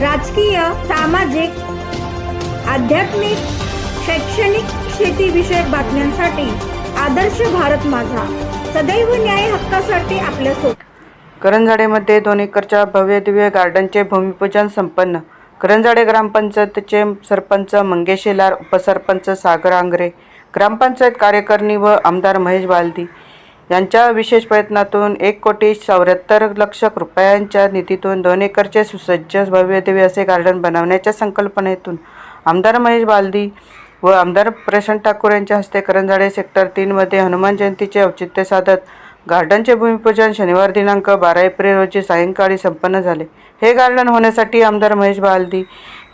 राजकीय सामाजिक आध्यात्मिक शैक्षणिक शेतीविषयक बातम्यांसाठी आदर्श भारत माझा. सदैव न्याय हक्कासाठी आपल्यासोबत करंजाडेमध्ये दोन एकरच्या भव्य दिव्य गार्डनचे भूमिपूजन संपन्न. करंजाडे ग्रामपंचायतचे सरपंच मंगेशेलार उपसरपंच सागर आंग्रे ग्रामपंचायत कार्यकारिणी व आमदार महेश बालदी यांच्या विशेष प्रयत्नातून एक कोटी चौऱ्याहत्तर लक्ष रुपयांच्या निधीतून दोन एकरचे सुसज्ज भव्यदेवी असे गार्डन बनवण्याच्या संकल्पनेतून आमदार महेश बालदी व आमदार प्रशांत ठाकूर यांच्या हस्ते करंजाडे सेक्टर तीनमध्ये हनुमान जयंतीचे औचित्य साधत गार्डनचे भूमिपूजन शनिवार दिनांक बारा एप्रिल रोजी सायंकाळी संपन्न झाले. हे गार्डन होण्यासाठी आमदार महेश बालदी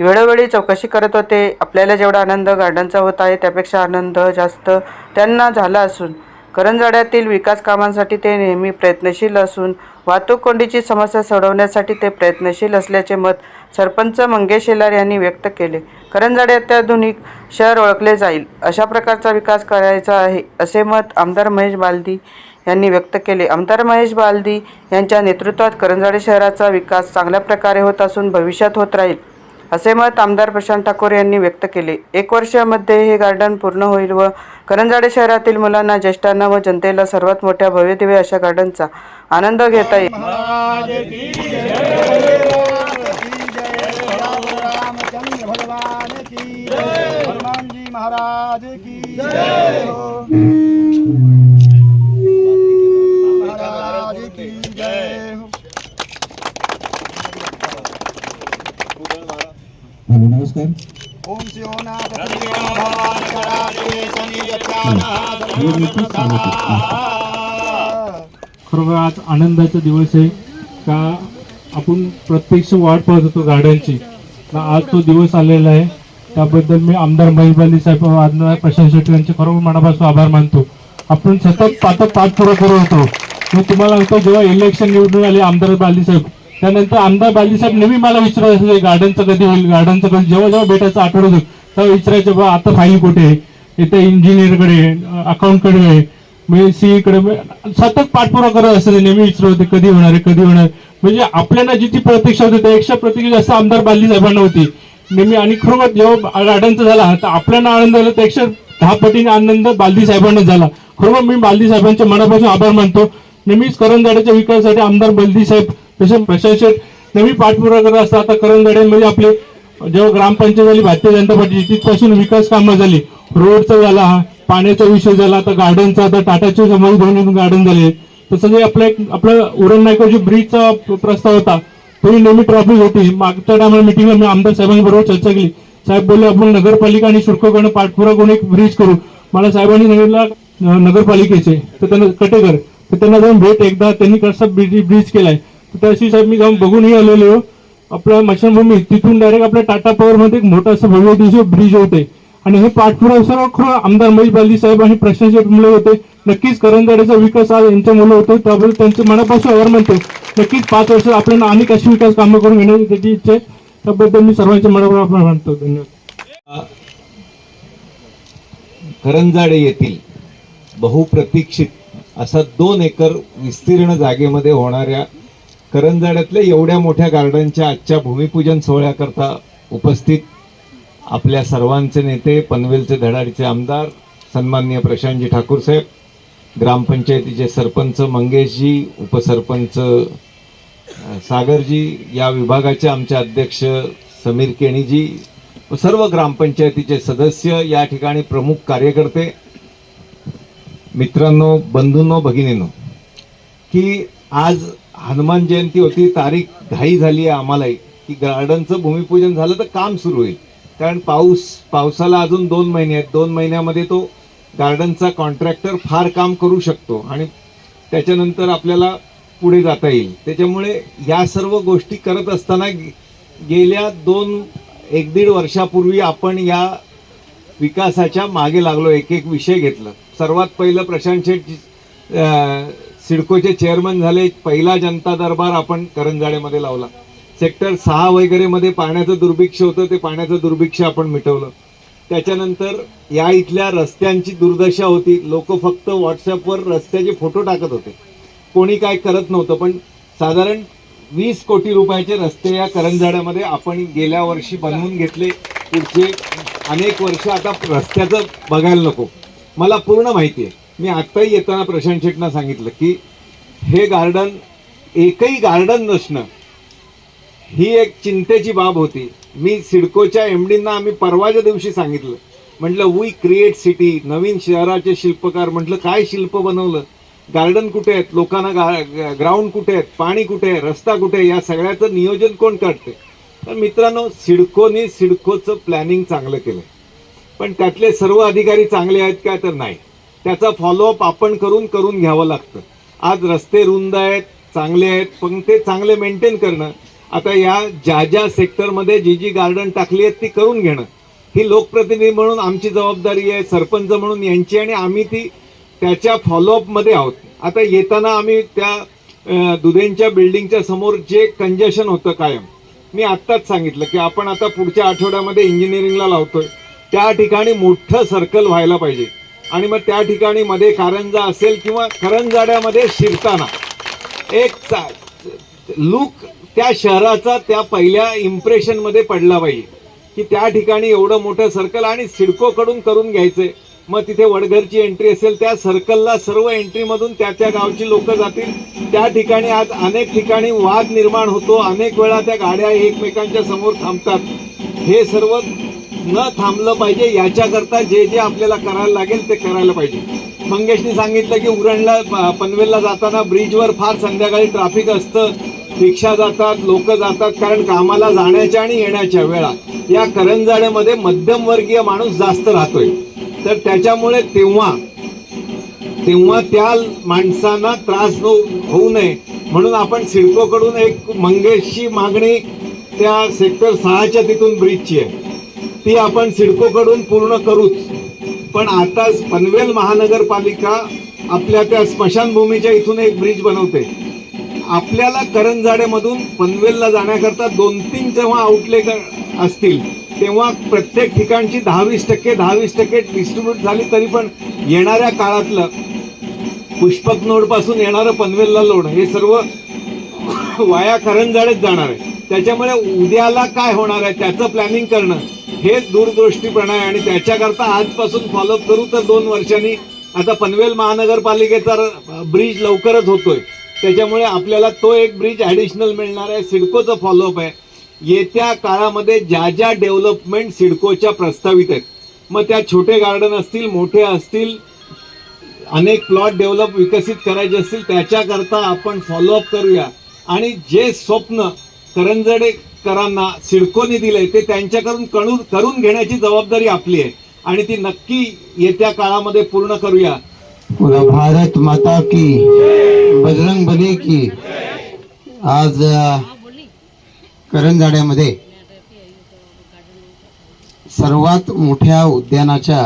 वेळोवेळी चौकशी करत होते. आपल्याला जेवढा आनंद गार्डनचा होत आहे त्यापेक्षा आनंद जास्त त्यांना झाला असून करंजाड्यातील विकास कामांसाठी ते नेहमी प्रयत्नशील असून वाहतूक कोंडीची समस्या सोडवण्यासाठी ते प्रयत्नशील असल्याचे मत सरपंच मंगेश शेलार यांनी व्यक्त केले. करंजाडे अत्याधुनिक शहर ओळखले जाईल अशा प्रकारचा विकास करायचा आहे असे मत आमदार महेश बालदी यांनी व्यक्त केले. आमदार महेश बालदी यांच्या नेतृत्वात करंजाडे शहराचा विकास चांगल्या प्रकारे होत असून भविष्यात होत राहील. असे मत आमदार प्रशांत ठाकूर यांनी व्यक्त केले. एक वर्षामध्ये हे गार्डन पूर्ण होईल व करंजाडे शहरातील मुलांना ज्येष्ठांना व जनतेला सर्वात मोठ्या भव्यदिव्य अशा गार्डनचा आनंद घेता येईल. रामचंद्र भगवान की जय. हनुमान जी महाराज की नमस्कार. खरोखर आज आनंदाचा दिवस आहे. का आपण प्रत्यक्ष वाट पाहत होतो गाड्यांची. ना आज तो दिवस आलेला आहे. त्याबद्दल मी आमदार महेशबाली साहेब आमदार प्रशांत शेट्टी यांचे खरोखर मनापासून आभार मानतो. आपण सतत पातळ पाठपुरा करत होतो. मी तुम्हाला सांगतो जेव्हा इलेक्शन निवडून आले आमदार बाली साहेब त्यानंतर आमदार बाली साहेब नेहमी मला विचारत असायचे गार्डनचं कधी होईल? गार्डनचं कधी? जेव्हा जेव्हा भेटायचं आठवडं होतं तेव्हा विचारायचं बा आता फाईल कुठे आहे? इथे इंजिनियरकडे अकाउंटकडे आहे म्हणजे सी सतत पाठपुरा करत असते नेहमी विचारत होते कधी होणार आहे कधी होणार म्हणजे आपल्याला जिथे प्रतीक्षा होती त्यापेक्षा प्रतीक्षा जास्त आमदार बाली साहेबांना होती. नेहमी आणि खरोखर जेव्हा गार्डनचा झाला तर आपल्याला आनंद झाला त्यापेक्षा दहा पटीने आनंद बालदी साहेबांना झाला. खरोखर मी बालदी साहेबांच्या मनापासून आभार मानतो. नेहमीच करंजाड्याच्या विकासासाठी आमदार बलदी साहेब तसे प्रशासक नवी पाठपुरा करत असतात आता करंगड्यांमध्ये आपले जेव्हा ग्रामपंचायत झाली भारतीय जनता पार्टी तिथपासून विकास कामं झाली. रोडचा झाला पाण्याचा विषय झाला आता गार्डनचा आता टाटाचे समाज भवनातून गार्डन झाले. तसं जे आपलं एक आपलं उरण नायकाची ब्रिजचा प्रस्ताव होता. तोही नेहमी ट्रॉफिक होती. मागच्या टायमाला मिटिंगला मी आमदार साहेबांबरोबर चर्चा केली. साहेब बोलले आपण नगरपालिका आणि शुल्ककडनं पाठपुरा करून एक ब्रिज करू. मला साहेबांनी सांगितलं नगरपालिकेचे. तर त्यांना कटेकर तर त्यांना जाऊन भेट एकदा त्यांनी कसं ब्रिज ब्रिज केलाय. तर त्याशी साहेब मी जाऊन बघूनही आलेलो. आपल्या मशानभूमी तिथून डायरेक्ट आपल्या टाटा पॉवर मध्ये एक मोठा असं भव्य दिवशी ब्रिज होते. आणि हे पाठपुरावा सर्व खरं आमदार महेश बाली साहेब आणि प्रशासक मुलं होते. नक्कीच करंजाड्याचा विकास आज यांच्या मुलं होतो. त्याबद्दल त्यांचं मनापासून आभार मानतो. नक्कीच पाच वर्ष आपल्याला अनेक अशी विकास कामं करून घेण्याची त्याची इच्छा आहे. त्याबद्दल मी सर्वांच्या मनापासून आभार मानतो. धन्यवाद. करंजाडे येथील बहुप्रतीक्षित असा दोन एकर विस्तीर्ण जागेमध्ये होणाऱ्या करंजाड्यातल्या एवढ्या मोठ्या गार्डनच्या आजच्या भूमिपूजन सोहळ्याकरता उपस्थित आपल्या सर्वांचे नेते पनवेलचे धडाडीचे आमदार सन्माननीय प्रशांतजी ठाकूर साहेब ग्रामपंचायतीचे सरपंच मंगेशजी उपसरपंच सागरजी या विभागाचे आमचे अध्यक्ष समीर केणीजी व सर्व ग्रामपंचायतीचे सदस्य या ठिकाणी प्रमुख कार्यकर्ते मित्रांनो बंधूंनो भगिनींनो की आज हनुमान जयंती होती तारीख घाई झाली आहे आम्हालाही. की गार्डनचं भूमिपूजन झालं तर काम सुरू होईल. कारण पाऊस पावसाला अजून दोन महिने आहेत. दोन महिन्यामध्ये तो गार्डनचा कॉन्ट्रॅक्टर फार काम करू शकतो आणि त्याच्यानंतर आपल्याला पुढे जाता येईल. त्याच्यामुळे या सर्व गोष्टी करत असताना गेल्या दोन एक दीड वर्षापूर्वी आपण या विकासाच्या मागे लागलो एक एक विषय घेतलं. सर्वात पहिलं प्रशांत शेठ सिडकोचे चेअरमन झाले पहिला जनता दरबार आपण करंजाड्यामध्ये लावला. सेक्टर सहा वगैरेमध्ये पाण्याचं दुर्भिक्ष होतं ते पाण्याचं दुर्भिक्ष आपण मिटवलं. त्याच्यानंतर या इथल्या रस्त्यांची दुर्दशा होती. लोक फक्त व्हॉट्सअपवर रस्त्याचे फोटो टाकत होते. कोणी काय करत नव्हतं पण साधारण वीस कोटी रुपयाचे रस्ते या करंजाड्यामध्ये आपण गेल्या वर्षी बनवून घेतले. पुढचे अनेक वर्ष आता रस्त्याचं बघायला नको. मला पूर्ण माहिती आहे. मी आत्ताही येताना प्रशांत शेटना सांगितलं की हे गार्डन एकही गार्डन नसणं ही एक चिंतेची बाब होती. मी सिडकोच्या एम डींना आम्ही परवाच्या दिवशी सांगितलं. म्हटलं वी क्रिएट सिटी नवीन शहराचे शिल्पकार म्हटलं काय शिल्प बनवलं? गार्डन कुठे आहेत? लोकांना गा ग्राउंड कुठे आहेत? पाणी कुठे आहे? रस्ता कुठे आहे? या सगळ्याचं नियोजन कोण करते तर मित्रांनो सिडकोनी सिडकोचं प्लॅनिंग चांगलं केलं पण त्यातले सर्व अधिकारी चांगले आहेत का तर नाही. त्याचा फॉलोअप आपण करून करून घ्यावं लागतं. आज रस्ते रुंद आहेत चांगले आहेत पण ते चांगले मेंटेन करणं आता या ज्या ज्या सेक्टरमध्ये जी जी गार्डन टाकली आहेत ती करून घेणं ही लोकप्रतिनिधी म्हणून आमची जबाबदारी आहे सरपंच म्हणून यांची आणि आम्ही ती त्याच्या फॉलोअपमध्ये आहोत. आता येताना आम्ही त्या दुधेंच्या बिल्डिंगच्या समोर जे कंजेशन होतं कायम मी आत्ताच सांगितलं की आपण आता पुढच्या आठवड्यामध्ये इंजिनिअरिंगला लावतोय. त्या ठिकाणी मोठं सर्कल व्हायला पाहिजे. आणि मग त्या ठिकाणी मध्ये कारंजा असेल किंवा करंजाड्यामध्ये शिरताना. एक लुक त्या शहराचा त्या पहिल्या इम्प्रेशनमध्ये पडला पाहिजे की त्या ठिकाणी एवढं मोठं सर्कल आणि सिडकोकडून करून घ्यायचंय मग तिथे वडघरची एंट्री असेल त्या सर्कलला सर्व एंट्रीमधून त्या त्या गावची लोक जातील. त्या ठिकाणी आज अनेक ठिकाणी वाद निर्माण होतो. अनेक वेळा त्या गाड्या एकमेकांच्या समोर थांबतात. हे सर्व न थांबलं पाहिजे याच्याकरता जे जे आपल्याला करायला लागेल ते करायला पाहिजे. मंगेशनी सांगितलं की उरणला प- पनवेलला जाताना ब्रिजवर फार संध्याकाळी ट्रॅफिक असतं रिक्षा जातात लोक जातात कारण कामाला जाण्याच्या आणि येण्याच्या वेळा. या करंजाड्यामध्ये मध्यमवर्गीय माणूस जास्त राहतोय. तर त्याच्यामुळे तेव्हा तेव्हा त्या माणसांना त्रास हो- होऊ नये. म्हणून आपण सिडकोकडून एक मंगेशची मागणी त्या सेक्टर सहाच्या तिथून ब्रिजची आहे. ती आपण सिडकोकडून पूर्ण करूच. पण आता पनवेल महानगरपालिका आपल्या त्या स्मशानभूमीच्या इथून एक ब्रिज बनवते. आपल्याला करंजाड्यामधून पनवेलला जाण्याकरता दोन तीन जेव्हा आउटले असतील तेव्हा प्रत्येक ठिकाणची दहावीस टक्के दहावीस टक्के डिस्ट्रीब्यूट झाली तरी पण येणाऱ्या काळातलं पुष्पक नोडपासून येणारं पनवेलला लोड हे सर्व वाया करंजाडेच जाणार आहे. त्याच्यामुळे उद्याला काय होणार आहे त्याचं प्लॅनिंग करणं हे दूरदृष्टीपणा आहे आणि त्याच्याकरता आजपासून फॉलोअप करू तर दोन वर्षांनी. आता पनवेल महानगरपालिकेचा ब्रिज लवकरच होतोय. त्याच्यामुळे आपल्याला तो एक ब्रिज ॲडिशनल मिळणार आहे. सिडकोचं फॉलोअप आहे. येत्या काळामध्ये ज्या ज्या डेव्हलपमेंट सिडकोच्या प्रस्तावित आहेत मग त्या छोटे गार्डन असतील मोठे असतील अनेक प्लॉट डेव्हलप विकसित करायचे असतील त्याच्याकरता आपण फॉलोअप करूया. आणि जे स्वप्न करंजडे शेतकऱ्यांना सिडकोने दिले ते त्यांच्याकडून कळून करून घेण्याची जबाबदारी आपली आहे. आणि ती नक्की येत्या काळामध्ये पूर्ण करूया. भारत माता की बजरंग बली की. आज करंजाड्यामध्ये सर्वात मोठ्या उद्यानाच्या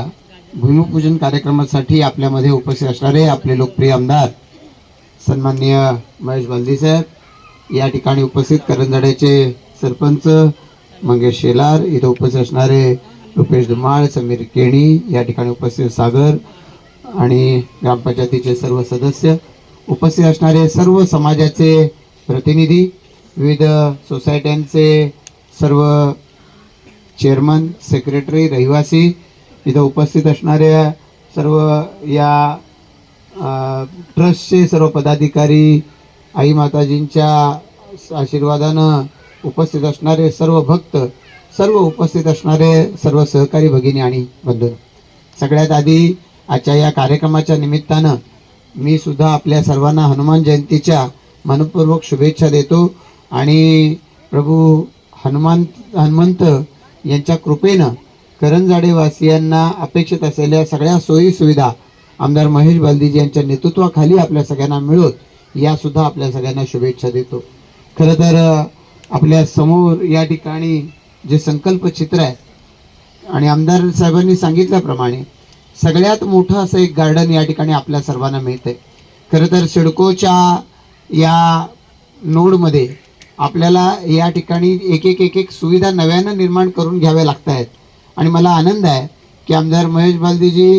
भूमिपूजन कार्यक्रमासाठी आपल्यामध्ये उपस्थित असणारे आपले लोकप्रिय आमदार सन्माननीय महेश बालदी साहेब या ठिकाणी उपस्थित करंजाड्याचे सरपंच मंगेश शेलार इथं उपस्थित असणारे रुपेश धुमाळ समीर केणी या ठिकाणी उपस्थित सागर आणि ग्रामपंचायतीचे सर्व सदस्य उपस्थित असणारे सर्व समाजाचे प्रतिनिधी विविध सोसायट्यांचे सर्व चेअरमन सेक्रेटरी रहिवासी इथं उपस्थित असणाऱ्या सर्व या ट्रस्टचे सर्व पदाधिकारी आई माताजींच्या आशीर्वादानं उपस्थित असणारे सर्व भक्त सर्व उपस्थित असणारे सर्व सहकारी भगिनी आणि बंधू. सगळ्यात आधी आजच्या या कार्यक्रमाच्या निमित्तानं मी सुद्धा आपल्या सर्वांना हनुमान जयंतीच्या मनपूर्वक शुभेच्छा देतो आणि प्रभू हनुमान हनुमंत यांच्या कृपेनं करंजाडेवासियांना अपेक्षित असलेल्या सगळ्या सोयीसुविधा आमदार महेश बालदीजी यांच्या नेतृत्वाखाली आपल्या सगळ्यांना मिळवत यासुद्धा आपल्या सगळ्यांना शुभेच्छा देतो. खरं तर आपल्यासमोर या ठिकाणी जे संकल्प चित्र आहे आणि आमदार साहेबांनी सांगितल्याप्रमाणे सगळ्यात मोठं असं एक गार्डन या ठिकाणी आपल्या सर्वांना मिळतंय. खरं तर सिडकोच्या या नोडमध्ये आपल्याला या ठिकाणी एक एक एक एक सुविधा नव्यानं निर्माण करून घ्याव्या लागत आहेत आणि मला आनंद आहे की आमदार महेश बालदीजी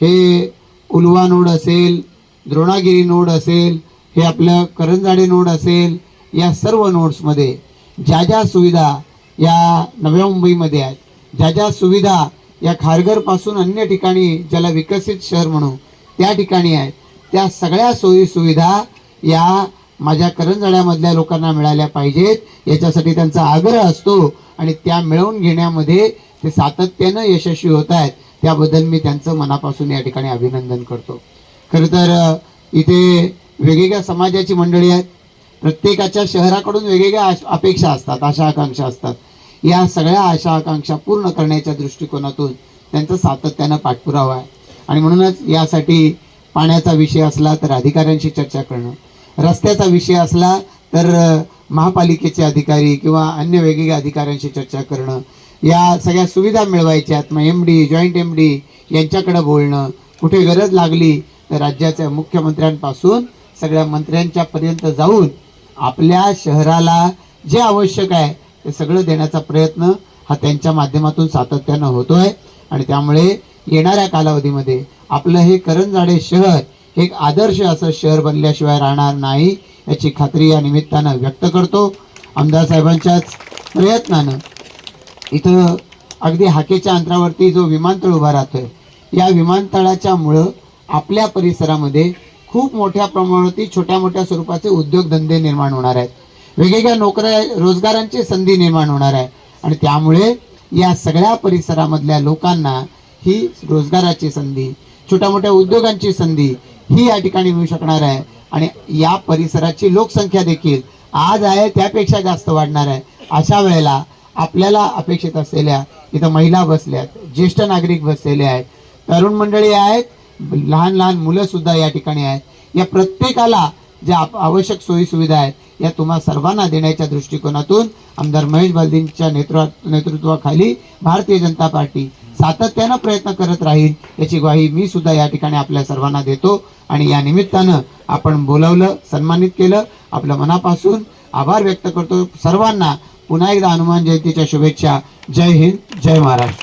हे उलवा नोड असेल द्रोणागिरी नोड असेल हे आपलं करंजाडे नोड असेल या सर्व नोड्समध्ये ज्या ज्या सुविधा या नव्या मुंबईमध्ये आहेत ज्या ज्या सुविधा या खारघरपासून अन्य ठिकाणी ज्याला विकसित शहर म्हणू त्या ठिकाणी आहेत. त्या सगळ्या सोयी सुविधा या माझ्या करंजळ्यामधल्या लोकांना मिळाल्या पाहिजेत. याच्यासाठी त्यांचा आग्रह असतो आणि त्या मिळवून घेण्यामध्ये ते सातत्यानं यशस्वी होत आहेत. त्याबद्दल मी त्यांचं मनापासून या ठिकाणी अभिनंदन करतो. खरं तर इथे वेगवेगळ्या समाजाची मंडळी आहेत. प्रत्येकाच्या शहराकडून वेगवेगळ्या आश- अपेक्षा असतात आशा आकांक्षा असतात. या सगळ्या आशा आकांक्षा पूर्ण करण्याच्या दृष्टिकोनातून त्यांचा सातत्यानं पाठपुरावा आहे. आणि म्हणूनच यासाठी पाण्याचा विषय असला तर अधिकाऱ्यांशी चर्चा करणं. रस्त्याचा विषय असला तर महापालिकेचे अधिकारी किंवा अन्य वेगवेगळ्या अधिकाऱ्यांशी चर्चा करणं. या सगळ्या सुविधा मिळवायच्यात मग M D joint M D यांच्याकडं बोलणं. कुठे गरज लागली तर राज्याच्या मुख्यमंत्र्यांपासून सगळ्या मंत्र्यांच्यापर्यंत जाऊन आपल्या शहराला जे आवश्यक आहे ते सगळं देण्याचा प्रयत्न हा त्यांच्या माध्यमातून सातत्यानं होतोय. आणि त्यामुळे येणाऱ्या कालावधीमध्ये आपलं हे करंजाडे शहर हे एक आदर्श असं शहर बनल्याशिवाय राहणार नाही याची खात्री या निमित्तानं व्यक्त करतो. आमदार साहेबांच्याच प्रयत्नानं इथं अगदी हाकेच्या अंतरावरती जो विमानतळ उभा राहतोय या विमानतळाच्या मुळं आपल्या परिसरामध्ये खूप मोठ्या प्रमाणावरती छोट्या मोठ्या स्वरूपाचे उद्योगधंदे निर्माण होणार आहेत. वेगवेगळ्या नोकऱ्या रोजगारांची संधी निर्माण होणार आहे. आणि त्यामुळे या सगळ्या परिसरामधल्या लोकांना ही रोजगाराची संधी छोट्या मोठ्या उद्योगांची संधी ही या ठिकाणी मिळू शकणार आहे. आणि या परिसराची लोकसंख्या देखील आज आहे त्यापेक्षा जास्त वाढणार आहे. अशा वेळेला आपल्याला अपेक्षित असलेल्या इथं महिला बसल्यात ज्येष्ठ नागरिक बसलेले आहेत तरुण मंडळी आहेत लहान लहान मुलं सुद्धा या ठिकाणी आहेत. या प्रत्येकाला ज्या आवश्यक सोयी सुविधा आहेत या तुम्हा सर्वांना देण्याच्या दृष्टिकोनातून आमदार महेश बालदींच्या नेतृत्वाखाली भारतीय जनता पार्टी सातत्यानं प्रयत्न करत राहील याची ग्वाही मी सुद्धा या ठिकाणी आपल्या सर्वांना देतो. आणि या निमित्तानं आपण बोलवलं सन्मानित केलं आपल्या मनापासून आभार व्यक्त करतो. सर्वांना पुन्हा एकदा हनुमान जयंतीच्या शुभेच्छा. जय हिंद जय महाराष्ट्र.